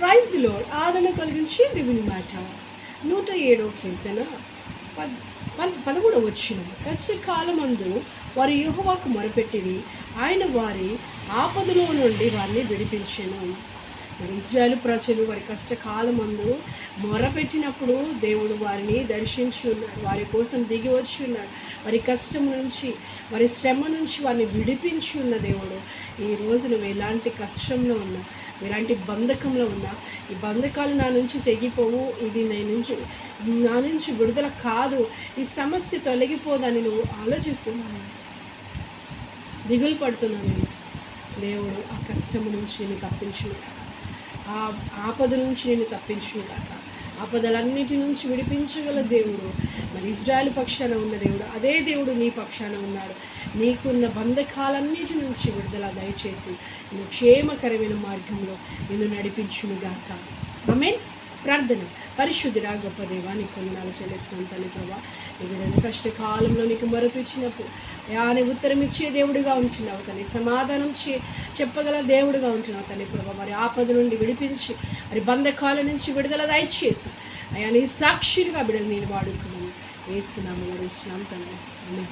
Praise the load ఆదరణ కలిగించి దేవుని మాట. నూట ఏడో కీర్తన పద్ పదమూడవ వచ్చిన కష్టకాలమందు వారి యూహవాకు మొరపెట్టిరి. ఆయన వారి ఆపదలో నుండి వారిని విడిపించాను. ఇజ్రాయెల్ ప్రజలు వారి కష్టకాలమందు మొరపెట్టినప్పుడు దేవుడు వారిని దర్శించి ఉన్నాడు వారి కోసం దిగి వచ్చి ఉన్నాడు వారి కష్టం నుంచి వారి శ్రమ నుంచి వారిని విడిపించి ఉన్న దేవుడు. ఈ రోజు నువ్వు ఎలాంటి కష్టంలో ఉన్నా ఎలాంటి బంధకంలో ఉన్నా ఈ బంధకాలు నా నుంచి తెగిపోవు ఇది నేను నుంచి నా నుంచి విడుదల కాదు ఈ సమస్య తొలగిపోదని నువ్వు ఆలోచిస్తున్నాను దిగులు పడుతున్నాను నేను దేవుడు ఆ కష్టము నుంచి నేను తప్పించుగాక ఆ ఆపద నుంచి నేను తప్పించుగాక ఆపదలన్నిటి నుంచి విడిపించగల దేవుడు. మరి ఇజ్రాయల్ పక్షాన ఉన్న దేవుడు అదే దేవుడు నీ పక్షాన ఉన్నాడు. నీకున్న బంధకాలన్నిటి నుంచి విడుదల దయచేసి నేను క్షేమకరమైన మార్గంలో నిన్ను నడిపించునుగాక ఆమెన్. ప్రార్థన పరిశుద్ధుడా గొప్ప దేవా నీకు కొందనాలు చెల్లిస్తున్నాం తల్లి ప్రభా. నీ విధంగా కష్టకాలంలో నీకు మరపించినప్పుడు అయా ఉత్తరం ఇచ్చే దేవుడిగా ఉంటున్నావు తల్లి. సమాధానం చే చెప్పగల దేవుడిగా ఉంటున్నావు తల్లి ప్రభా. మరి ఆపద నుండి విడిపించి మరి బంధకాల నుంచి విడుదల దయచేసి అయా నీ సాక్షిగా బిడ్డలు నేను వాడుకున్నాను వేస్తున్నాము వేస్తున్నాం తల్లి. ఆమె